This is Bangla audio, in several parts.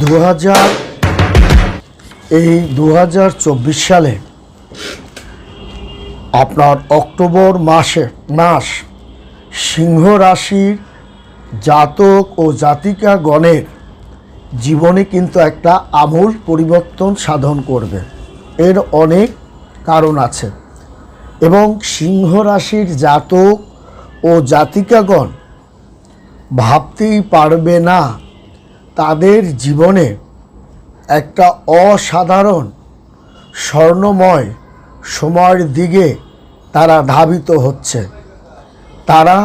দু হাজার এই দু হাজার চব্বিশ সালে আপনার অক্টোবর মাসে মাস সিংহ রাশির জাতক ও জাতিকা গণের জীবনে কিন্তু একটা আমূল পরিবর্তন সাধন করবে। এর অনেক কারণ আছে। এবং সিংহ রাশির জাতক ও জাতিকাগণ ভাবতেই পারবে না তাদের জীবনে একটা অসাধারণ স্বর্ণময় সময়ের দিকে তারা ধাবিত হচ্ছে। তারা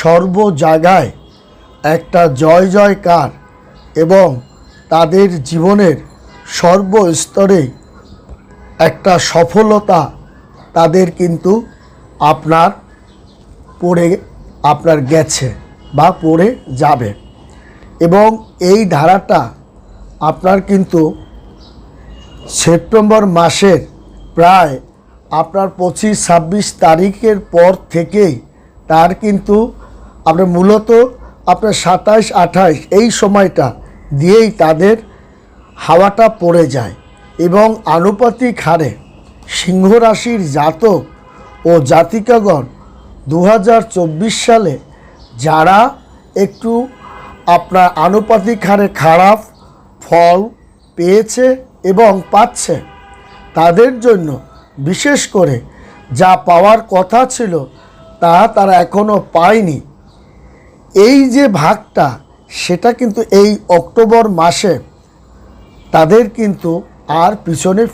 সর্ব জায়গায় একটা জয় জয়কার এবং তাদের জীবনের সর্বস্তরে একটা সফলতা তাদের কিন্তু আপনার পড়ে, আপনার গেছে বা পড়ে যাবে। এবং এই ধারাটা আপনার কিন্তু সেপ্টেম্বর মাসের প্রায় আপনার পঁচিশ, ছাব্বিশ তারিখের পর থেকেই তার কিন্তু আপনার মূলত আপনার সাতাইশ, আঠাইশ এই সময়টা দিয়েই তাদের হাওয়াটা পড়ে যায় এবং আনুপাতিক হারে সিংহ রাশির জাতক ও জাতিকাগণ দু হাজার চব্বিশ সালে যারা একটু আপনার আনুপাতিক হারে খারাপ ফল পেয়েছে এবং পাচ্ছে তাদের জন্য, বিশেষ করে যা পাওয়ার কথা ছিল তা তারা এখনও পায়নি। এই যে ভাগটা, সেটা কিন্তু এই অক্টোবর মাসে। তাদের কিন্তু আর পিছনে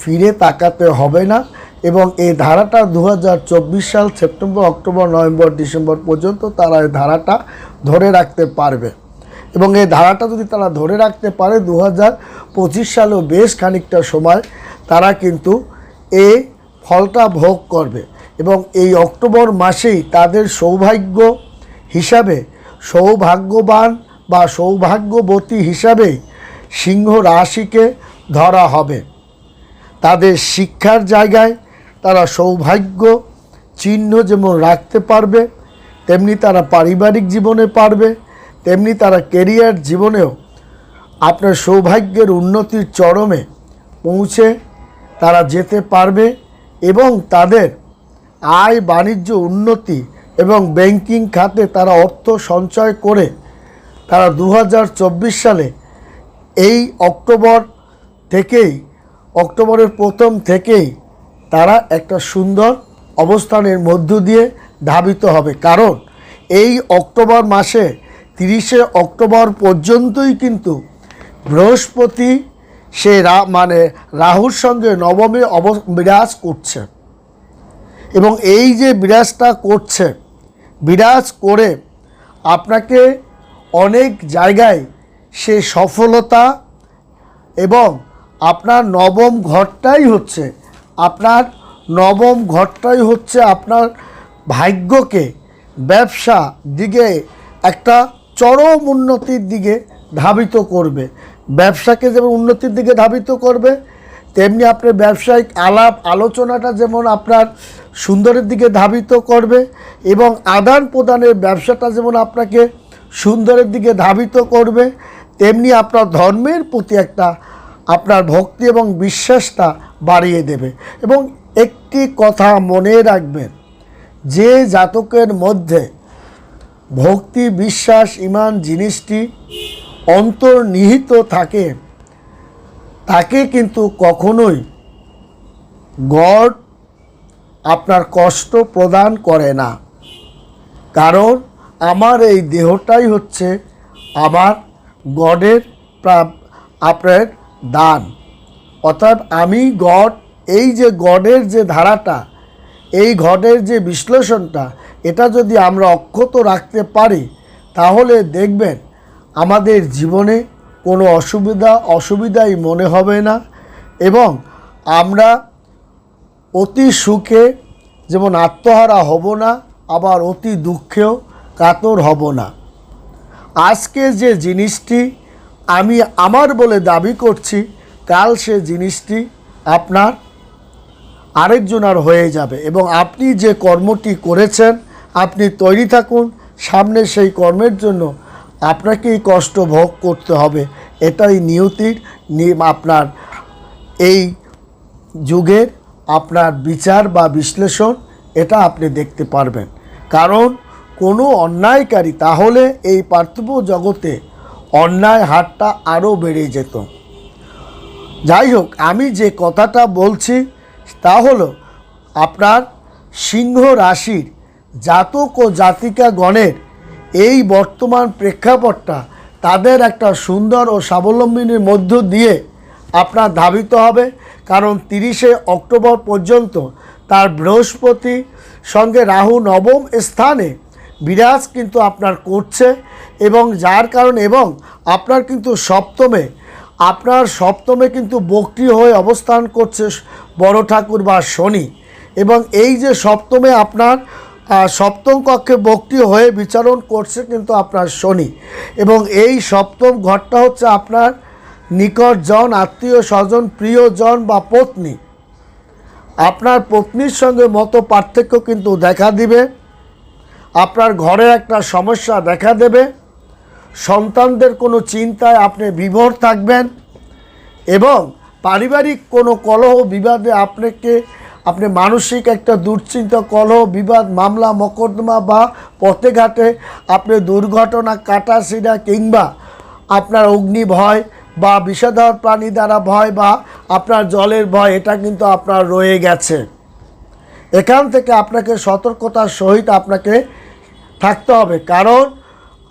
ফিরে তাকাতে হবে না। এবং এই ধারাটা দু হাজার চব্বিশ সাল সেপ্টেম্বর, অক্টোবর, নভেম্বর, ডিসেম্বর পর্যন্ত তারা এই ধারাটা ধরে রাখতে পারবে। এবং এই ধারাটা যদি তারা ধরে রাখতে পারে দু হাজার পঁচিশ সালেও বেশ খানিকটা সময় তারা কিন্তু এই ফলটা ভোগ করবে। এবং এই অক্টোবর মাসেই তাদের সৌভাগ্য হিসাবে, সৌভাগ্যবান বা সৌভাগ্যবতী হিসাবেই সিংহ রাশিকে ধরা হবে। তাদের শিক্ষার জায়গায় তারা সৌভাগ্য, চিহ্ন যেমন রাখতে পারবে, তেমনি তারা পারিবারিক জীবনে পারবে, তেমনি তারা কেরিয়ার জীবনেও। আপনার সৌভাগ্যের উন্নতির চরমে পৌঁছে তারা যেতে পারবে এবং তাদের আয়, বাণিজ্য, উন্নতি এবং ব্যাংকিং খাতে তারা অর্থ সঞ্চয় করে তারা দু হাজার চব্বিশ সালে এই অক্টোবর থেকেই, অক্টোবরের প্রথম থেকেই তারা একটা সুন্দর অবস্থানের মধ্য দিয়ে ধাবিত হবে। কারণ এই অক্টোবর মাসে তিরিশে অক্টোবর পর্যন্তই কিন্তু বৃহস্পতি সে রা মানে রাহুর সঙ্গে নবমে অব, বিরাজ করছে। এবং এই যে বিরাজটা করছে, বিরাজ করে আপনাকে অনেক জায়গায় সে সফলতা এবং আপনার নবম ঘরটাই হচ্ছে আপনার নবম ঘরটাই হচ্ছে আপনার ভাগ্যকে, ব্যবসা দিকে একটা চরম উন্নতির দিকে ধাবিত করবে। ব্যবসাকে যেমন উন্নতির দিকে ধাবিত করবে, তেমনি আপনার ব্যবসায়িক আলাপ, আলোচনাটা যেমন আপনার সুন্দরের দিকে ধাবিত করবে এবং আদান প্রদানের ব্যবসাটা যেমন আপনাকে সুন্দরের দিকে ধাবিত করবে, তেমনি আপনার ধর্মের প্রতি একটা আপনার ভক্তি এবং বিশ্বাসটা বাড়িয়ে দেবে। এবং একটি কথা মনে রাখবেন, যে জাতকের মধ্যে ভক্তি, বিশ্বাস, ইমান জিনিসটি অন্তর্নিহিত থাকে, তাকে কিন্তু কখনোই গড আপনার কষ্ট প্রদান করে না। কারণ আমার এই দেহটাই হচ্ছে আমার গডের আপনার দান। অর্থাৎ আমি গড, এই যে গডের যে ধারাটা, এই ঘটের যে বিশ্লেষণটা, এটা যদি আমরা অক্ষত রাখতে পারি, তাহলে দেখবেন আমাদের জীবনে কোনো অসুবিধা, অসুবিধাই মনে হবে না এবং আমরা অতি সুখে, যেমন আত্মহারা হব না, আবার অতি দুঃখেও কাতর হব না। আজকে যে জিনিসটি আমি আমার বলে দাবি করছি, কাল সে জিনিসটি আপনার আরেকজনার হয়ে যাবে এবং আপনি যে কর্মটি করেছেন, আপনি তৈরি থাকুন, সামনে সেই কর্মের জন্য আপনাকেই কষ্ট ভোগ করতে হবে। এটাই নিয়তির আপনার। এই যুগের আপনার বিচার বা বিশ্লেষণ, এটা আপনি দেখতে পারবেন। কারণ কোনো অন্যায়কারী তাহলে এই পার্থিব জগতে অন্যায় হারটা আরও বেড়ে যেত। যাই হোক আমি যে কথাটা বলছি তা হলো, আপনার সিংহ রাশির জাতক ও জাতিকা গণের এই বর্তমান প্রেক্ষাপটটা তাদের একটা সুন্দর ও স্বাবলম্বিনীর মধ্য দিয়ে আপনার ধাবিত হবে। কারণ তিরিশে অক্টোবর পর্যন্ত তার বৃহস্পতি সঙ্গে রাহু নবম স্থানে বিরাজ কিন্তু আপনার করছে। এবং যার কারণে এবং আপনার কিন্তু সপ্তমে, আপনার সপ্তমে কিন্তু বক্রি হয়ে অবস্থান করছে বড় ঠাকুর বা শনি। এবং এই যে সপ্তমে আপনার সপ্তম কক্ষে বক্রি হয়ে বিচারণ করছে কিন্তু আপনার শনি। এবং এই সপ্তম ঘরটা হচ্ছে আপনার নিকট জন, আত্মীয় স্বজন, প্রিয়জন বা পত্নী। আপনার পত্নীর সঙ্গে মতো পার্থক্য কিন্তু দেখা দিবে। আপনার ঘরে একটা সমস্যা দেখা দেবে। সন্তানদের কোনো চিন্তায় আপনি বিভোর থাকবেন এবং পারিবারিক কোনো কলহ বিবাদে আপনাকে, আপনি মানসিক একটা দুশ্চিন্তা, কলহ, বিবাদ, মামলা, মকদ্দমা বা পথে ঘাটে আপনি দুর্ঘটনা কাটাছিড়া কিংবা আপনার অগ্নি ভয় বা বিষাধর প্রাণী দ্বারা ভয় বা আপনার জলের ভয়, এটা কিন্তু আপনার রয়ে গেছে। এখান থেকে আপনাকে সতর্কতার সহিত আপনাকে থাকতে হবে। কারণ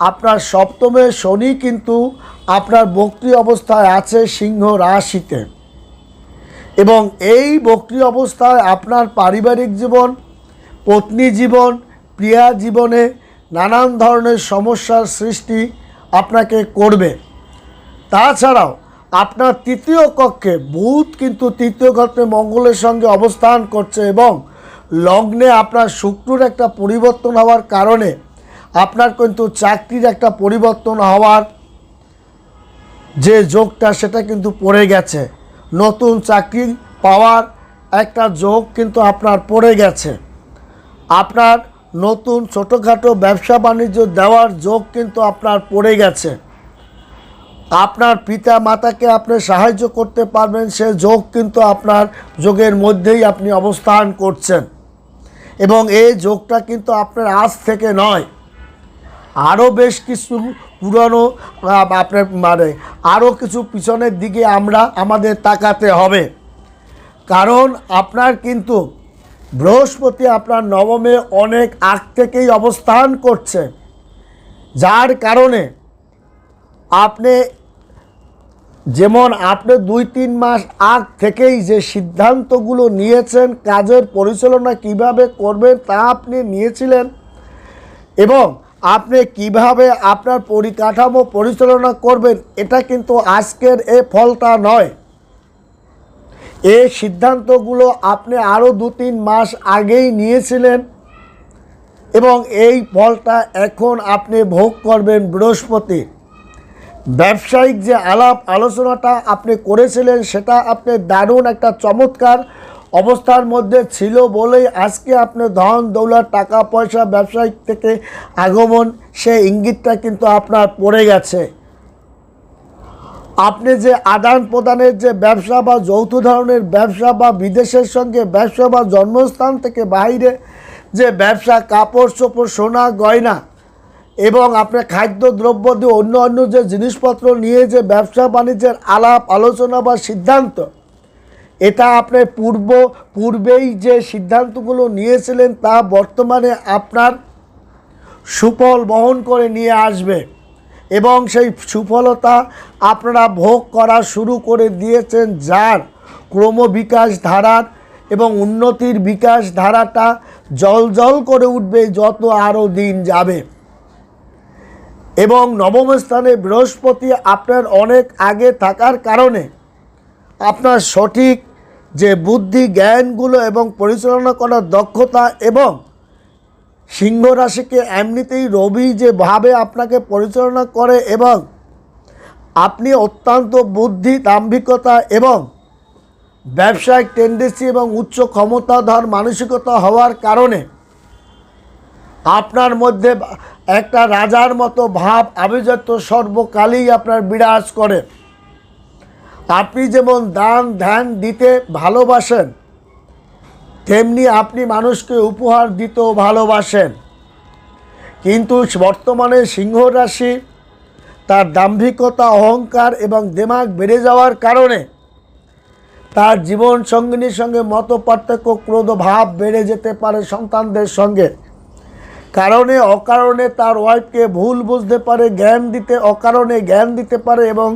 আপনার সপ্তমে শনি কিন্তু আপনার বক্রি অবস্থায় আছে সিংহ রাশিতে। এবং এই বক্রি অবস্থায় আপনার পারিবারিক জীবন, পত্নী জীবন, প্রিয়া জীবনে নানান ধরনের সমস্যার সৃষ্টি আপনাকে করবে। তাছাড়াও আপনার তৃতীয় কক্ষে বুধ কিন্তু তৃতীয় কক্ষে মঙ্গলের সঙ্গে অবস্থান করছে এবং লগ্নে আপনার শুক্রর একটা পরিবর্তন হওয়ার কারণে আপনার কিন্তু চাকরির একটা পরিবর্তন হওয়ার যে যোগটা, সেটা কিন্তু পড়ে গেছে। নতুন চাকরি পাওয়ার একটা যোগ কিন্তু আপনার পড়ে গেছে। আপনার নতুন ছোটোখাটো ব্যবসা বাণিজ্য দেওয়ার যোগ কিন্তু আপনার পড়ে গেছে। আপনার পিতা মাতাকে আপনি সাহায্য করতে পারবেন, সে যোগ কিন্তু আপনার যোগের মধ্যেই আপনি অবস্থান করছেন। এবং এই যোগটা কিন্তু আপনার আজ থেকে নয়। আরও বেশ কিছু পুরনো আপনার মানে আরও কিছু পিছনের দিকে আমরা আমাদের তাকাতে হবে। কারণ আপনার কিন্তু বৃহস্পতি আপনার নবমে অনেক আগ থেকেই অবস্থান করছে। যার কারণে আপনি যেমন আপনি দুই তিন মাস আগ থেকেই যে সিদ্ধান্তগুলো নিয়েছেন, কাজের পরিচালনা কীভাবে করবেন তা আপনি নিয়েছিলেন এবং আপনি কীভাবে আপনার পরিকাঠামো পরিচালনা করবেন, এটা কিন্তু আজকের এ ফলটা নয়। এই সিদ্ধান্তগুলো আপনি আরও দু তিন মাস আগেই নিয়েছিলেন এবং এই ফলটা এখন আপনি ভোগ করবেন বৃহস্পতি। ব্যবসায়িক যে আলাপ আলোচনাটা আপনি করেছিলেন, সেটা আপনি দারুণ একটা চমৎকার অবস্থার মধ্যে ছিল বলেই আজকে আপনি ধন, দৌলত, টাকা, পয়সা, ব্যবসায়িক থেকে আগমন, সে ইঙ্গিতটা কিন্তু আপনার পড়ে গেছে। আপনি যে আদান প্রদানের যে ব্যবসা বা যৌথ ধরনের ব্যবসা বা বিদেশের সঙ্গে ব্যবসা বা জন্মস্থান থেকে বাইরে যে ব্যবসা, কাপড়, চোপড়, সোনা, গয়না এবং আপনার খাদ্য, দ্রব্য দিয়ে অন্য অন্য যে জিনিসপত্র নিয়ে যে ব্যবসা বাণিজ্যের আলাপ, আলোচনা বা সিদ্ধান্ত এটা আপনি পূর্ব, পূর্বেই যে সিদ্ধান্তগুলো নিয়েছিলেন তা বর্তমানে আপনার সুফল বহন করে নিয়ে আসবে এবং সেই সুফলতা আপনারা ভোগ করা শুরু করে দিয়েছেন যার ক্রমবিকাশ ধারার এবং উন্নতির বিকাশ ধারাটা জল জল করে উঠবে যত আরও দিন যাবে। এবং নবম স্থানে বৃহস্পতি আপনার অনেক আগে থাকার কারণে আপনার সঠিক যে বুদ্ধি, জ্ঞানগুলো এবং পরিচালনা করার দক্ষতা এবং সিংহ রাশিকে এমনিতেই রবি যে ভাবে আপনাকে পরিচালনা করে এবং আপনি অত্যন্ত বুদ্ধি, দাম্ভিকতা এবং ব্যবসায়িক টেন্ডেন্সি এবং উচ্চ ক্ষমতাধর মানসিকতা হওয়ার কারণে আপনার মধ্যে একটা রাজার মতো ভাব, আভিজাত্য সর্বকালেই আপনার বিরাজ করে। আপনি যেমন দান, ধ্যান দিতে ভালোবাসেন, তেমনি আপনি মানুষকে উপহার দিতেও ভালোবাসেন। কিন্তু বর্তমানে সিংহ রাশি তার দাম্ভিকতা, অহংকার এবং দেমাগ বেড়ে যাওয়ার কারণে তার জীবন সঙ্গিনীর সঙ্গে মত পার্থক্য ক্রোধ ভাব বেড়ে যেতে পারে সন্তানদের সঙ্গে। কারণে অকারণে তার ওয়াইফকে ভুল বুঝতে পারে, জ্ঞান দিতে, অকারণে জ্ঞান দিতে পারে এবং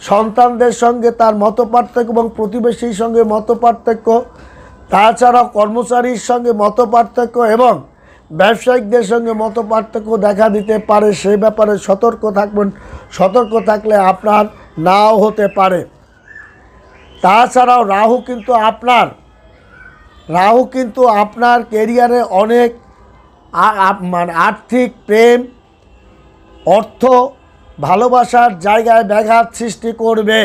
সন্তানদের সঙ্গে তার মত পার্থক্য এবং প্রতিবেশীর সঙ্গে মত পার্থক্য তাছাড়াও কর্মচারীর সঙ্গে মত পার্থক্য এবং ব্যবসায়িকদের সঙ্গে মত পার্থক্য দেখা দিতে পারে সেই ব্যাপারে সতর্ক থাকবেন। সতর্ক থাকলে আপনার নাও হতে পারে। তাছাড়াও রাহু কিন্তু আপনার, রাহু কিন্তু আপনার কেরিয়ারে অনেক মানে আর্থিক, প্রেম, অর্থ ভালোবাসার জায়গায় ব্যাঘাত সৃষ্টি করবে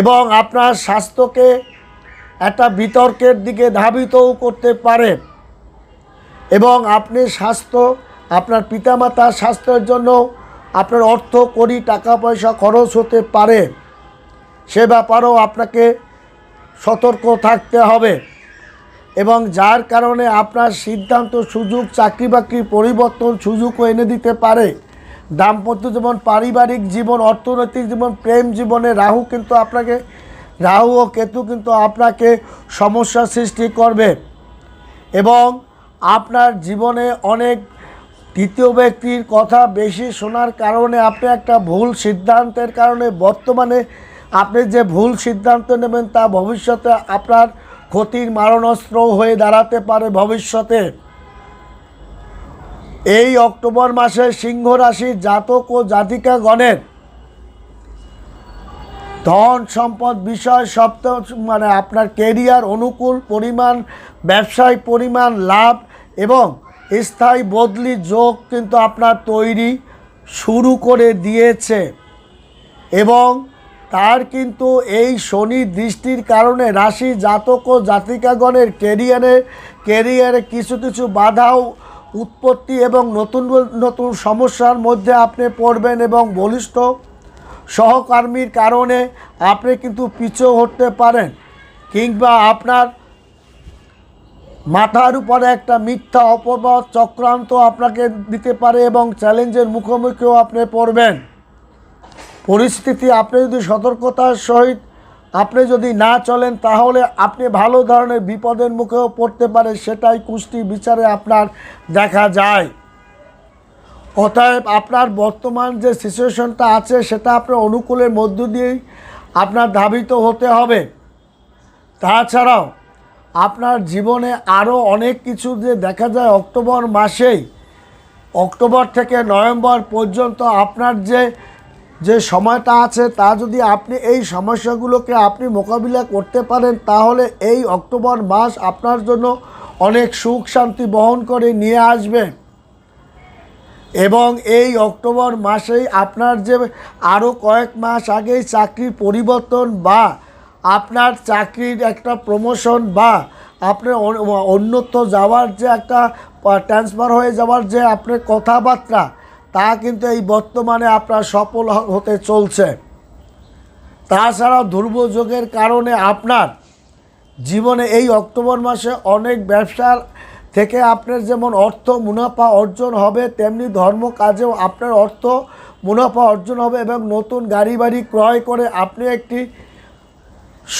এবং আপনার স্বাস্থ্যকে একটা বিতর্কের দিকে ধাবিতও করতে পারে এবং আপনি স্বাস্থ্য, আপনার পিতামাতার স্বাস্থ্যের জন্য আপনার অর্থ করি টাকা পয়সা খরচ হতে পারে। সে ব্যাপারেও আপনাকে সতর্ক থাকতে হবে এবং যার কারণে আপনার সিদ্ধান্ত, সুযোগ চাকরি বাকরি পরিবর্তন, সুযোগও এনে দিতে পারে। দাম্পত্য জীবন, পারিবারিক জীবন, অর্থনৈতিক জীবন, প্রেম জীবনে রাহু কিন্তু আপনাকে, রাহু ও কেতু কিন্তু আপনাকে সমস্যা সৃষ্টি করবে। এবং আপনার জীবনে অনেক তৃতীয় ব্যক্তির কথা বেশি শোনার কারণে আপনি একটা ভুল সিদ্ধান্তের কারণে বর্তমানে আপনি যে ভুল সিদ্ধান্ত নেবেন তা ভবিষ্যতে আপনার ক্ষতির মারণাস্ত্র হয়ে দাঁড়াতে পারে ভবিষ্যতে। এই অক্টোবর মাসে সিংহ রাশির জাতক ও জাতিকাগণের ধন সম্পদ বিষয় সপ্ত মানে আপনার কেরিয়ার অনুকূল পরিমাণ, ব্যবসায় পরিমাণ, লাভ এবং স্থায়ী বদলি যোগ কিন্তু আপনার তৈরি শুরু করে দিয়েছে এবং তার কিন্তু এই শনি দৃষ্টির কারণে রাশি জাতক ও জাতিকাগণের কেরিয়ারে কেরিয়ারে কিছু কিছু বাধাও উৎপত্তি এবং নতুন নতুন সমস্যার মধ্যে আপনি পড়বেন এবং বলিষ্ঠ সহকর্মীর কারণে আপনি কিন্তু পিছু হতে পারেন কিংবা আপনার মাথার উপরে একটা মিথ্যা অপবাদ চক্রান্ত আপনাকে দিতে পারে এবং চ্যালেঞ্জের মুখোমুখিও আপনি পড়বেন। পরিস্থিতি, আপনি যদি সতর্কতার সহিত আপনি যদি না চলেন, তাহলে আপনি ভালো ধরনের বিপদের মুখেও পড়তে পারে, সেটাই কুষ্টি বিচারে আপনার দেখা যায়। অতএব আপনার বর্তমান যে সিচুয়েশনটা আছে, সেটা আপনার অনুকূলের মধ্য দিয়েই আপনার ধাবিত হতে হবে। তাছাড়াও, আপনার জীবনে আরও অনেক কিছু যে দেখা যায় অক্টোবর মাসেই, অক্টোবর থেকে নভেম্বর পর্যন্ত আপনার যে যে সময়টা আছে, তা যদি আপনি এই সমস্যাগুলোকে আপনি মোকাবিলা করতে পারেন, তাহলে এই অক্টোবর মাস আপনার জন্য অনেক সুখ শান্তি বহন করে নিয়ে আসবে। এবং এই অক্টোবর মাসেই আপনার যে আরও কয়েক মাস আগেই চাকরির পরিবর্তন বা আপনার চাকরির একটা প্রমোশন বা আপনার অন্যত্র যাওয়ার যে একটা ট্রান্সফার হয়ে যাওয়ার যে আপনার কথাবার্তা তা কিন্তু এই বর্তমানে আপনার সফল হতে চলছে। তাছাড়াও দুর্যোগের কারণে আপনার জীবনে এই অক্টোবর মাসে অনেক ব্যবসার থেকে আপনার যেমন অর্থ মুনাফা অর্জন হবে, তেমনি ধর্ম কাজেও আপনার অর্থ মুনাফা অর্জন হবে এবং নতুন গাড়ি বাড়ি ক্রয় করে আপনি একটি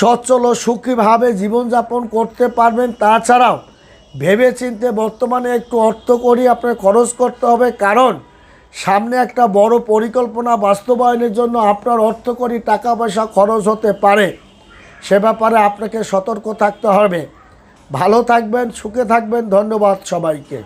সচ্ছল ও সুখীভাবে জীবনযাপন করতে পারবেন। তাছাড়াও ভেবে চিনতে বর্তমানে একটু অর্থ করি আপনার খরচ করতে হবে, কারণ সামনে একটা বড় পরিকল্পনা বাস্তবায়নের জন্য আপনার অর্থ করি টাকা পয়সা খরচ হতে পারে। সে ব্যাপারে আপনাকে সতর্ক থাকতে হবে। ভালো থাকবেন, সুখে থাকবেন। ধন্যবাদ সবাইকে।